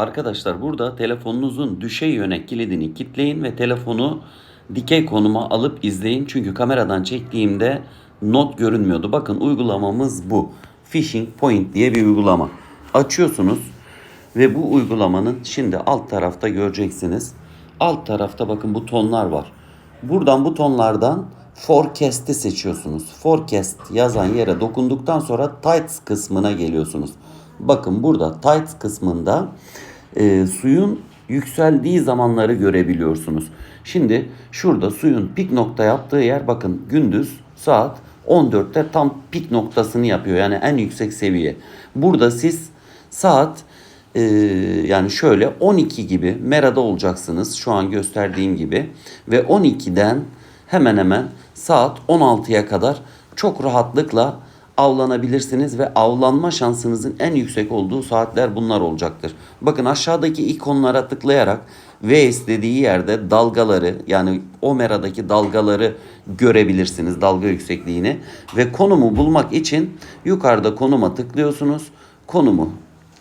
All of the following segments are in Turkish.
Arkadaşlar burada telefonunuzun düşey yöne kilidini kilitleyin ve telefonu dikey konuma alıp izleyin. Çünkü kameradan çektiğimde not görünmüyordu. Bakın uygulamamız bu. Fishing Point diye bir uygulama. Açıyorsunuz ve bu uygulamanın şimdi alt tarafta göreceksiniz. Alt tarafta bakın butonlar var. Buradan butonlardan Forecast'i seçiyorsunuz. Forecast yazan yere dokunduktan sonra Tights kısmına geliyorsunuz. Bakın burada Tights kısmında e, suyun yükseldiği zamanları görebiliyorsunuz. Şimdi şurada suyun pik nokta yaptığı yer bakın gündüz saat 14'te tam pik noktasını yapıyor. Yani en yüksek seviye. Burada siz saat ee, yani şöyle 12 gibi Mera'da olacaksınız şu an gösterdiğim gibi ve 12'den hemen hemen saat 16'ya kadar çok rahatlıkla avlanabilirsiniz ve avlanma şansınızın en yüksek olduğu saatler bunlar olacaktır. Bakın aşağıdaki ikonlara tıklayarak Waze dediği yerde dalgaları yani o meradaki dalgaları görebilirsiniz dalga yüksekliğini ve konumu bulmak için yukarıda konuma tıklıyorsunuz. Konumu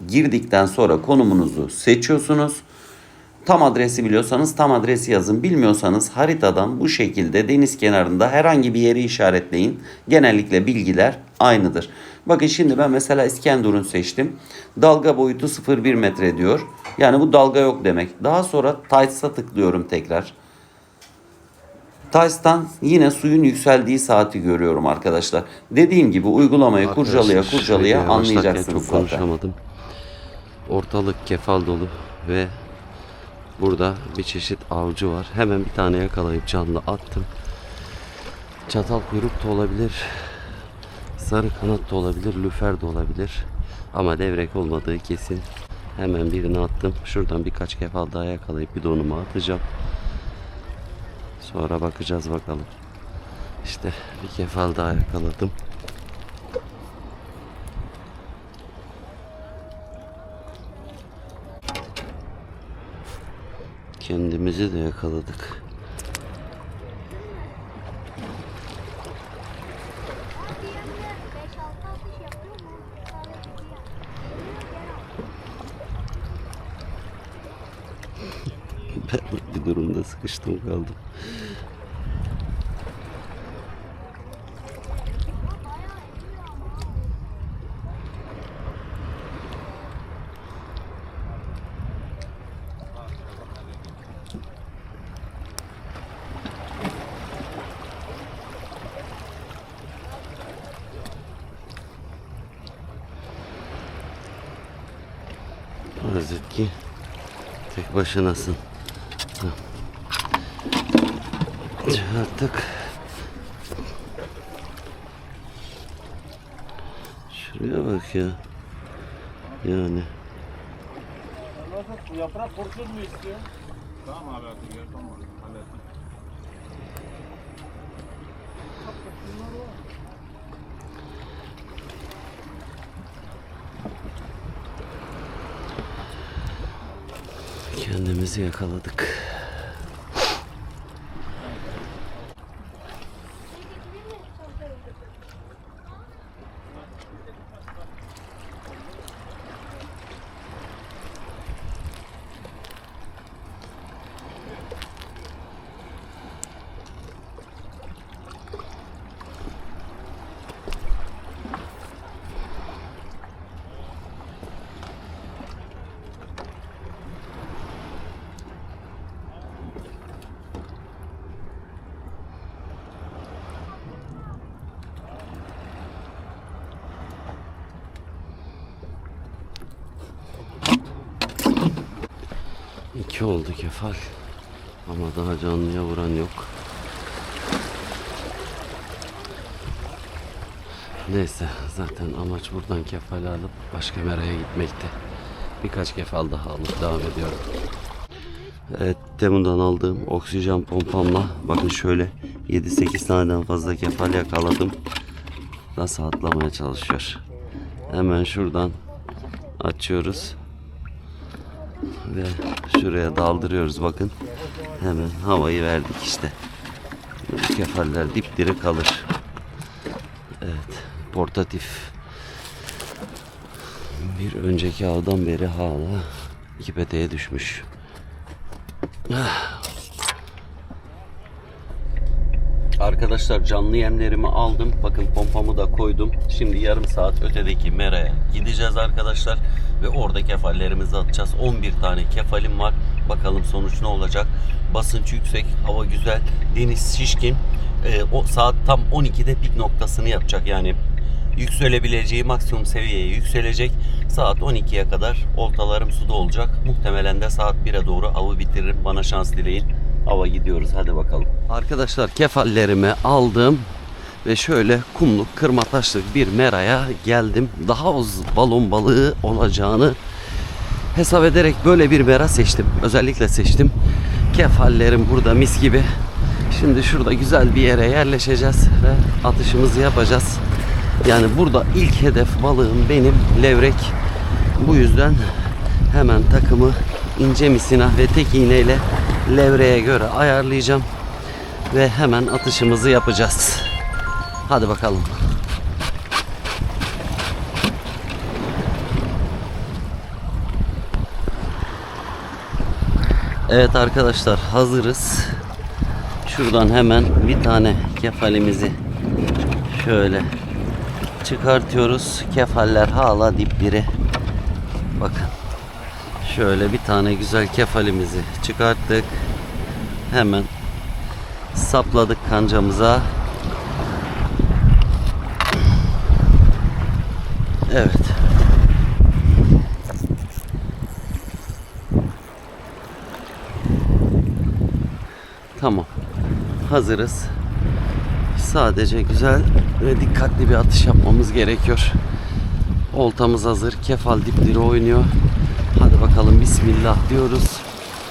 girdikten sonra konumunuzu seçiyorsunuz. Tam adresi biliyorsanız tam adresi yazın. Bilmiyorsanız haritadan bu şekilde deniz kenarında herhangi bir yeri işaretleyin. Genellikle bilgiler aynıdır. Bakın şimdi ben mesela İskenderun seçtim. Dalga boyutu 0,1 metre diyor. Yani bu dalga yok demek. Daha sonra Tights'a tıklıyorum tekrar. Tights'tan yine suyun yükseldiği saati görüyorum arkadaşlar. Dediğim gibi uygulamayı kurcalaya Arkadaşlar, kurcalaya başlarken anlayacaksınız çok zaten. konuşamadım. Ortalık kefal dolu ve burada bir çeşit avcı var. Hemen bir tane yakalayıp canlı attım. Çatal kuyruk da olabilir. Sarı kanat da olabilir. Lüfer de olabilir. Ama devrek olmadığı kesin. Hemen birini attım. Şuradan birkaç kefal daha yakalayıp bidonuma atacağım. Sonra bakacağız bakalım. İşte bir kefal daha yakaladım. Kendimizi de yakaladık. Ben bir durumda sıkıştım kaldım. Farz et ki tek başınasın. Hah. Çarptık. Şuraya bak ya. Yani. Nasıl yaprak kurşun mu istiyor? Tamam abi artık ya tamam hallettim. Kendimizi yakaladık. İki oldu kefal. Ama daha canlıya vuran yok. Neyse zaten amaç buradan kefal alıp başka meraya gitmekti. Birkaç kefal daha alıp devam ediyorum. Evet Temun'dan aldığım oksijen pompamla bakın şöyle 7-8 taneden fazla kefal yakaladım. Nasıl atlamaya çalışıyor. Hemen şuradan açıyoruz ve şuraya daldırıyoruz bakın. Hemen havayı verdik işte. Kefaller dipdiri kalır. Evet, portatif. Bir önceki avdan beri hala iki peteğe düşmüş. Arkadaşlar canlı yemlerimi aldım. Bakın pompamı da koydum. Şimdi yarım saat ötedeki meraya gideceğiz arkadaşlar. Ve orada kefallerimizi atacağız. 11 tane kefalim var. Bakalım sonuç ne olacak. Basınç yüksek, hava güzel, deniz şişkin. Ee, o saat tam 12'de pik noktasını yapacak. Yani yükselebileceği maksimum seviyeye yükselecek. Saat 12'ye kadar oltalarım suda olacak. Muhtemelen de saat 1'e doğru avı bitiririm. Bana şans dileyin. Ava gidiyoruz. Hadi bakalım. Arkadaşlar kefallerimi aldım ve şöyle kumluk kırma taşlık bir meraya geldim. Daha az balon balığı olacağını hesap ederek böyle bir mera seçtim. Özellikle seçtim. Kefallerim burada mis gibi. Şimdi şurada güzel bir yere yerleşeceğiz ve atışımızı yapacağız. Yani burada ilk hedef balığım benim levrek. Bu yüzden hemen takımı ince misina ve tek iğneyle levreye göre ayarlayacağım. Ve hemen atışımızı yapacağız. Hadi bakalım. Evet arkadaşlar hazırız. Şuradan hemen bir tane kefalimizi şöyle çıkartıyoruz. Kefaller hala dipleri. Bakın. Şöyle bir tane güzel kefalimizi çıkarttık. Hemen sapladık kancamıza. Evet. Tamam. Hazırız. Sadece güzel ve dikkatli bir atış yapmamız gerekiyor. Oltamız hazır. Kefal dipleri oynuyor. Hadi bakalım bismillah diyoruz.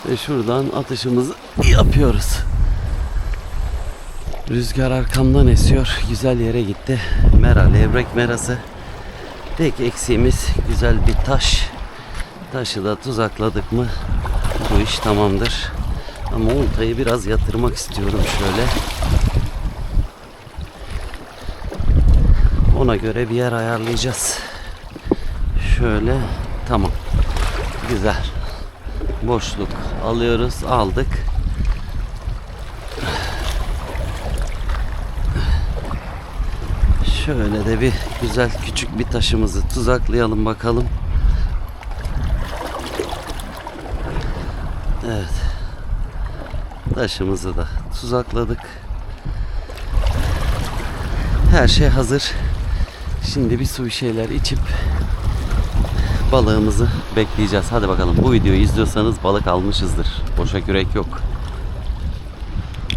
Ve şuradan atışımızı yapıyoruz. Rüzgar arkamdan esiyor. Güzel yere gitti. Mera, levrek merası. Tek eksiğimiz güzel bir taş. Taşı da tuzakladık mı bu iş tamamdır. Ama oltayı biraz yatırmak istiyorum şöyle. Ona göre bir yer ayarlayacağız. Şöyle tamam. Güzel. Boşluk alıyoruz. Aldık. Şöyle de bir güzel küçük bir taşımızı tuzaklayalım bakalım. Evet. Taşımızı da tuzakladık. Her şey hazır. Şimdi bir su bir şeyler içip balığımızı bekleyeceğiz. Hadi bakalım bu videoyu izliyorsanız balık almışızdır. Boşa kürek yok.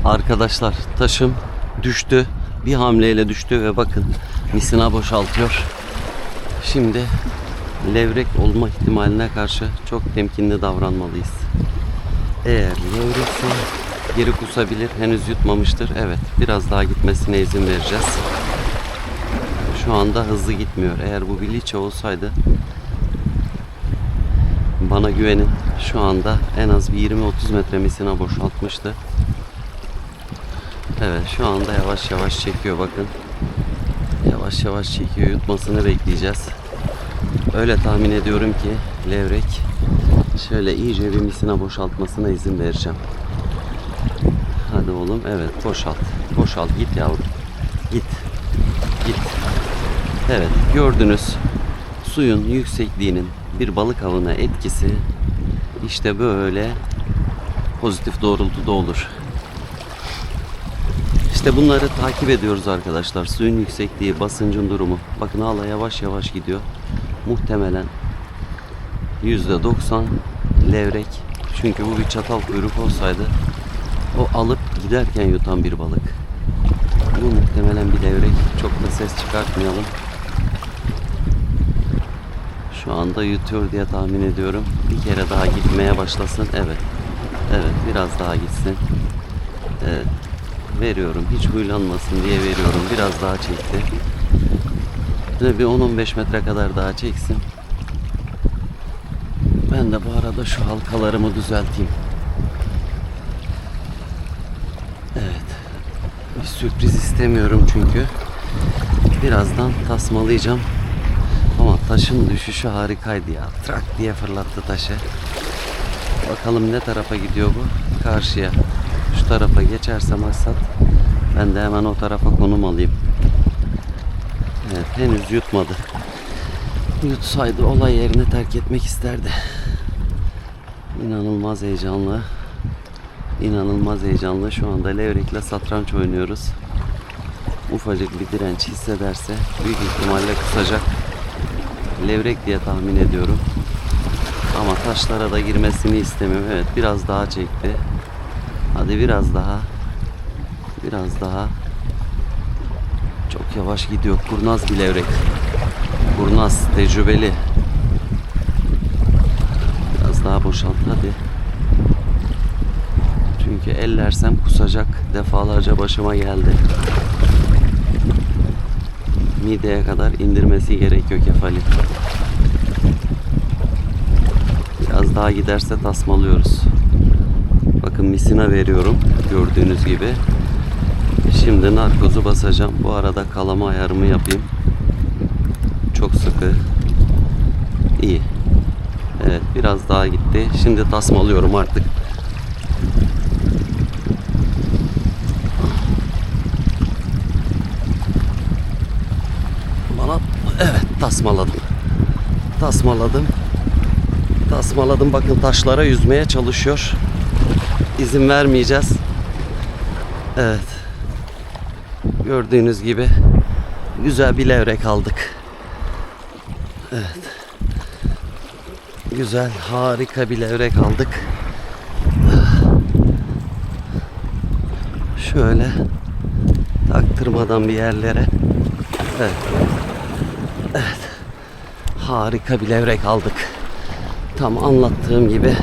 Arkadaşlar taşım düştü. Bir hamleyle düştü ve bakın misina boşaltıyor. Şimdi levrek olma ihtimaline karşı çok temkinli davranmalıyız. Eğer levrekse geri kusabilir. Henüz yutmamıştır. Evet biraz daha gitmesine izin vereceğiz. Şu anda hızlı gitmiyor. Eğer bu bir liçe olsaydı bana güvenin. Şu anda en az bir 20-30 metre misina boşaltmıştı. Evet şu anda yavaş yavaş çekiyor bakın. Yavaş yavaş çekiyor. Yutmasını bekleyeceğiz. Öyle tahmin ediyorum ki levrek şöyle iyice bir misina boşaltmasına izin vereceğim. Hadi oğlum evet boşalt. Boşalt git yavrum. Git. Git. Evet gördünüz suyun yüksekliğinin bir balık avına etkisi işte böyle pozitif doğrultuda olur. İşte bunları takip ediyoruz arkadaşlar. Suyun yüksekliği, basıncın durumu. Bakın hala yavaş yavaş gidiyor. Muhtemelen %90 levrek. Çünkü bu bir çatal kuyruk olsaydı o alıp giderken yutan bir balık. Bu muhtemelen bir levrek. Çok da ses çıkartmayalım. Şu anda yutuyor diye tahmin ediyorum. Bir kere daha gitmeye başlasın. Evet. Evet biraz daha gitsin. Evet. Veriyorum. Hiç huylanmasın diye veriyorum. Biraz daha çekti. Ve bir 10-15 metre kadar daha çeksin. Ben de bu arada şu halkalarımı düzelteyim. Evet. Bir sürpriz istemiyorum çünkü. Birazdan tasmalayacağım. Ama taşın düşüşü harikaydı ya. Trak diye fırlattı taşı. Bakalım ne tarafa gidiyor bu? Karşıya. Tarafa geçerse maksat ben de hemen o tarafa konum alayım. Evet henüz yutmadı. Yutsaydı olay yerini terk etmek isterdi. İnanılmaz heyecanlı. İnanılmaz heyecanlı. Şu anda Levrek'le satranç oynuyoruz. Ufacık bir direnç hissederse büyük ihtimalle kusacak. Levrek diye tahmin ediyorum. Ama taşlara da girmesini istemiyorum. Evet biraz daha çekti. Hadi biraz daha. Biraz daha. Çok yavaş gidiyor. Kurnaz bir levrek. Kurnaz, tecrübeli. Biraz daha boşalt hadi. Çünkü ellersem kusacak. Defalarca başıma geldi. Mideye kadar indirmesi gerekiyor kefali. Biraz daha giderse tasmalıyoruz. Bakın misina veriyorum gördüğünüz gibi. Şimdi narkozu basacağım. Bu arada kalama ayarımı yapayım. Çok sıkı. İyi. Evet biraz daha gitti. Şimdi tasmalıyorum artık. Bana evet tasmaladım. Tasmaladım. Tasmaladım. Bakın taşlara yüzmeye çalışıyor. İzin vermeyeceğiz. Evet. Gördüğünüz gibi güzel bir levrek aldık. Evet. Güzel, harika bir levrek aldık. Şöyle taktırmadan bir yerlere. Evet. Evet. Harika bir levrek aldık. Tam anlattığım gibi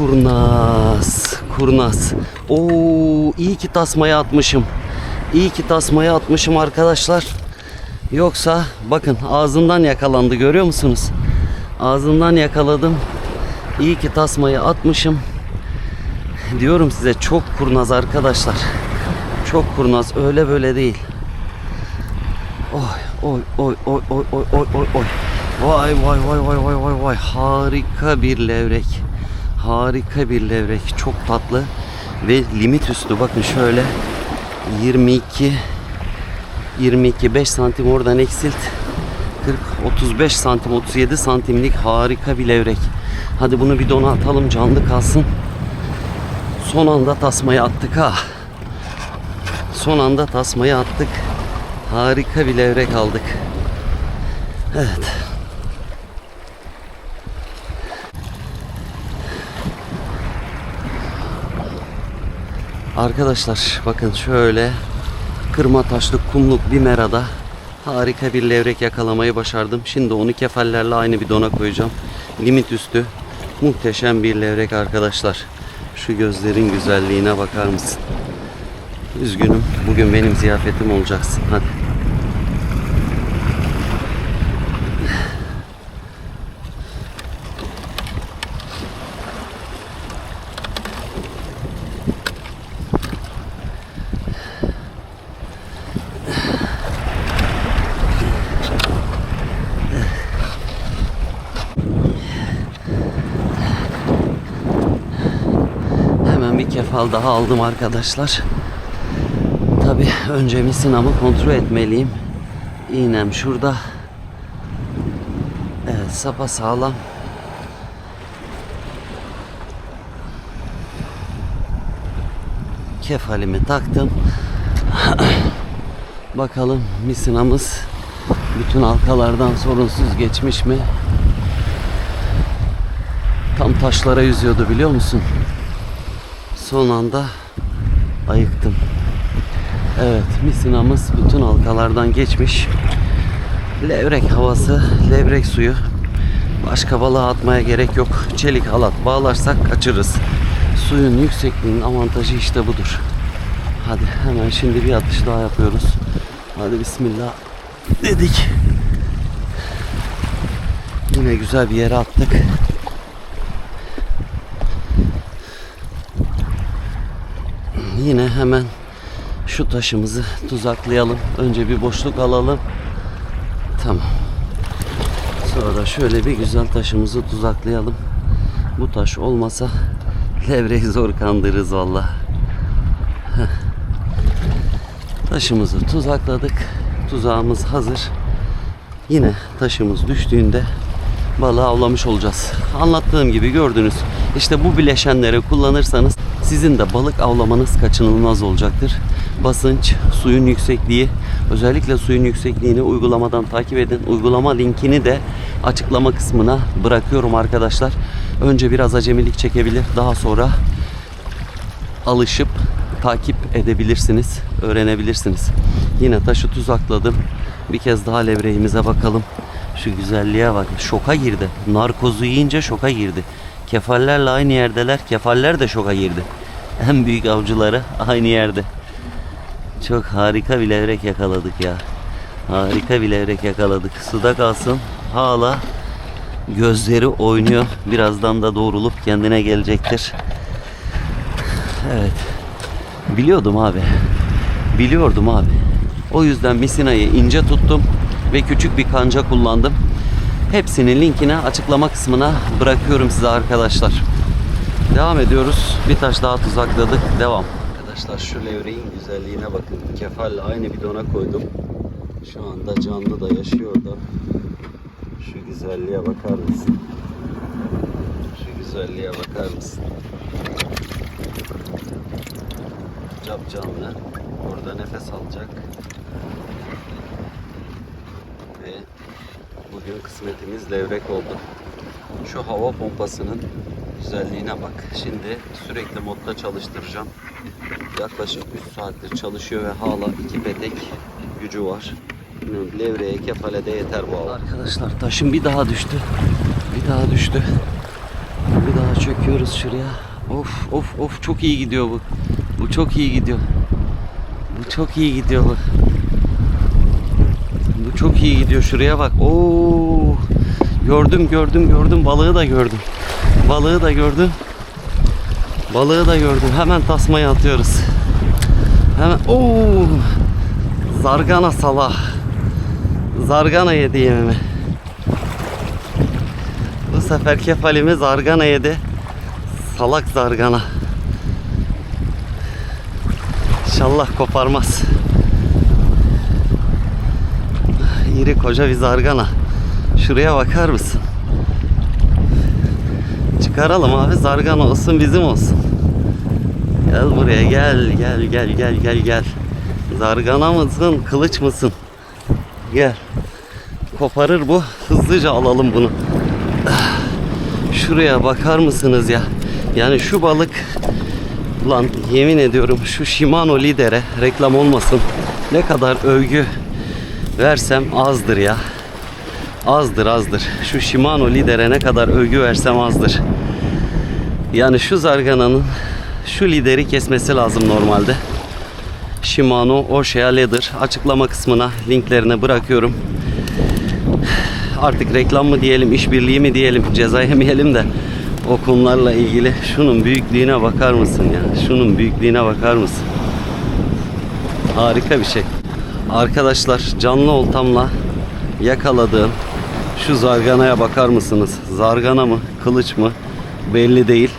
Kurnaz. Kurnaz. Oo iyi ki tasmaya atmışım. İyi ki tasmaya atmışım arkadaşlar. Yoksa bakın ağzından yakalandı görüyor musunuz? Ağzından yakaladım. İyi ki tasmayı atmışım. Diyorum size çok kurnaz arkadaşlar. Çok kurnaz öyle böyle değil. Oy oy oy oy oy oy oy oy. Vay vay vay vay vay vay vay harika bir levrek. Harika bir levrek. Çok tatlı. Ve limit üstü bakın şöyle 22 22 5 santim oradan eksilt 40 35 santim 37 santimlik harika bir levrek. Hadi bunu bir dona atalım canlı kalsın. Son anda tasmayı attık ha. Son anda tasmayı attık. Harika bir levrek aldık. Evet. Arkadaşlar bakın şöyle kırma taşlı kumluk bir merada harika bir levrek yakalamayı başardım. Şimdi onu kefallerle aynı bidona koyacağım. Limit üstü muhteşem bir levrek arkadaşlar. Şu gözlerin güzelliğine bakar mısın? Üzgünüm. Bugün benim ziyafetim olacaksın. Hadi. Kefal daha aldım arkadaşlar. Tabi önce misinamı kontrol etmeliyim. İğnem şurada. Evet sapa sağlam. Kefalimi taktım. Bakalım misinamız bütün halkalardan sorunsuz geçmiş mi? Tam taşlara yüzüyordu biliyor musun? Son anda ayıktım. Evet, misinamız bütün halkalardan geçmiş. Levrek havası, levrek suyu. Başka balığa atmaya gerek yok. Çelik halat bağlarsak kaçırırız. Suyun yüksekliğinin avantajı işte budur. Hadi hemen şimdi bir atış daha yapıyoruz. Hadi bismillah dedik. Yine güzel bir yere attık. Yine hemen şu taşımızı tuzaklayalım. Önce bir boşluk alalım. Tamam. Sonra şöyle bir güzel taşımızı tuzaklayalım. Bu taş olmasa levreyi zor kandırırız valla. Taşımızı tuzakladık. Tuzağımız hazır. Yine taşımız düştüğünde balığı avlamış olacağız. Anlattığım gibi gördünüz. İşte bu bileşenleri kullanırsanız sizin de balık avlamanız kaçınılmaz olacaktır. Basınç, suyun yüksekliği, özellikle suyun yüksekliğini uygulamadan takip edin. Uygulama linkini de açıklama kısmına bırakıyorum arkadaşlar. Önce biraz acemilik çekebilir. Daha sonra alışıp takip edebilirsiniz, öğrenebilirsiniz. Yine taşı tuzakladım. Bir kez daha levreğimize bakalım. Şu güzelliğe bak. Şoka girdi. Narkozu yiyince şoka girdi. Kefallerle aynı yerdeler. Kefaller de şoka girdi. En büyük avcıları aynı yerde. Çok harika bir levrek yakaladık ya. Harika bir levrek yakaladık. Suda kalsın. Hala gözleri oynuyor. Birazdan da doğrulup kendine gelecektir. Evet. Biliyordum abi. Biliyordum abi. O yüzden misinayı ince tuttum ve küçük bir kanca kullandım. Hepsinin linkini açıklama kısmına bırakıyorum size arkadaşlar. Devam ediyoruz. Bir taş daha tuzakladık. Devam. Arkadaşlar şu levreğin güzelliğine bakın. Kefalle aynı bidona koydum. Şu anda canlı da yaşıyor da. Şu güzelliğe bakar mısın? Şu güzelliğe bakar mısın? Cap canlı. Orada nefes alacak. Ve bugün kısmetimiz levrek oldu. Şu hava pompasının güzelliğine bak. Şimdi sürekli modda çalıştıracağım. Yaklaşık 3 saattir çalışıyor ve hala iki petek gücü var. Levreye, kefale de yeter bu hava. Arkadaşlar taşım bir daha düştü. Bir daha düştü. Bir daha çöküyoruz şuraya. Of of of çok iyi gidiyor bu. Bu çok iyi gidiyor. Bu çok iyi gidiyor bu. Bu çok iyi gidiyor. Şuraya bak. Oo! Gördüm, gördüm, gördüm. Balığı da gördüm. Balığı da gördüm. Balığı da gördüm. Hemen tasmayı atıyoruz. Hemen Oo! Zargana sala. Zargana yedi yemimi. Bu sefer kefalimi zargana yedi. Salak zargana. İnşallah koparmaz. İri koca bir zargana. Şuraya bakar mısın? Çıkaralım abi zargana olsun bizim olsun. Gel buraya gel gel gel gel gel gel. Zargana mısın kılıç mısın? Gel. Koparır bu. Hızlıca alalım bunu. Şuraya bakar mısınız ya? Yani şu balık Lan yemin ediyorum şu Shimano lidere reklam olmasın. Ne kadar övgü versem azdır ya. Azdır azdır. Şu Shimano lidere ne kadar övgü versem azdır. Yani şu zargananın şu lideri kesmesi lazım normalde. Shimano Oshea Leather açıklama kısmına linklerini bırakıyorum. Artık reklam mı diyelim, işbirliği mi diyelim, ceza yemeyelim de o konularla ilgili şunun büyüklüğüne bakar mısın ya? Şunun büyüklüğüne bakar mısın? Harika bir şey. Arkadaşlar canlı oltamla yakaladığım şu zarganaya bakar mısınız? Zargana mı, kılıç mı? Belli değil.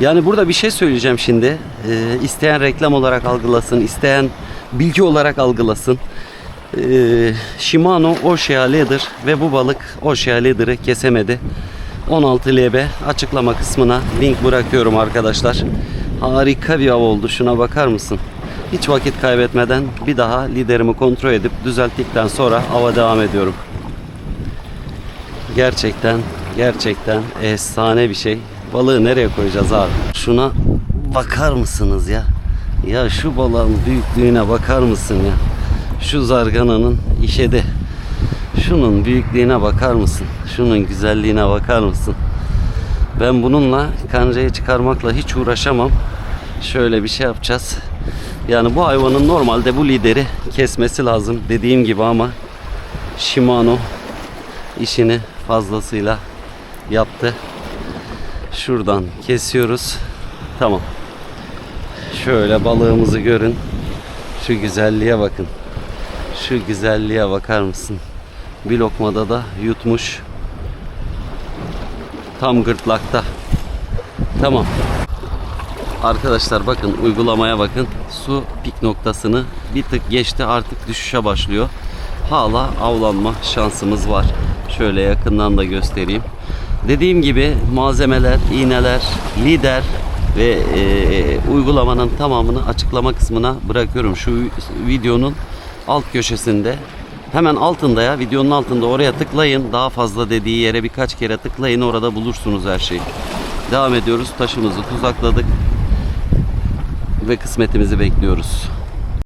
Yani burada bir şey söyleyeceğim şimdi. Ee, isteyen reklam olarak algılasın, isteyen bilgi olarak algılasın. Ee, Shimano Oshea Leather ve bu balık Oshea Leather'ı kesemedi. 16 LB açıklama kısmına link bırakıyorum arkadaşlar. Harika bir av oldu. Şuna bakar mısın? Hiç vakit kaybetmeden bir daha liderimi kontrol edip düzelttikten sonra ava devam ediyorum. Gerçekten gerçekten efsane bir şey. Balığı nereye koyacağız abi? Şuna bakar mısınız ya? Ya şu balığın büyüklüğüne bakar mısın ya? Şu zargananın işede. Şunun büyüklüğüne bakar mısın? Şunun güzelliğine bakar mısın? Ben bununla kancayı çıkarmakla hiç uğraşamam. Şöyle bir şey yapacağız. Yani bu hayvanın normalde bu lideri kesmesi lazım dediğim gibi ama Shimano işini fazlasıyla yaptı. Şuradan kesiyoruz. Tamam. Şöyle balığımızı görün. Şu güzelliğe bakın. Şu güzelliğe bakar mısın? Bir lokmada da yutmuş. Tam gırtlakta. Tamam. Arkadaşlar bakın uygulamaya bakın. Su pik noktasını bir tık geçti artık düşüşe başlıyor. Hala avlanma şansımız var. Şöyle yakından da göstereyim. Dediğim gibi malzemeler, iğneler, lider ve e, uygulamanın tamamını açıklama kısmına bırakıyorum. Şu videonun alt köşesinde hemen altında ya videonun altında oraya tıklayın. Daha fazla dediği yere birkaç kere tıklayın orada bulursunuz her şeyi. Devam ediyoruz. Taşımızı tuzakladık ve kısmetimizi bekliyoruz.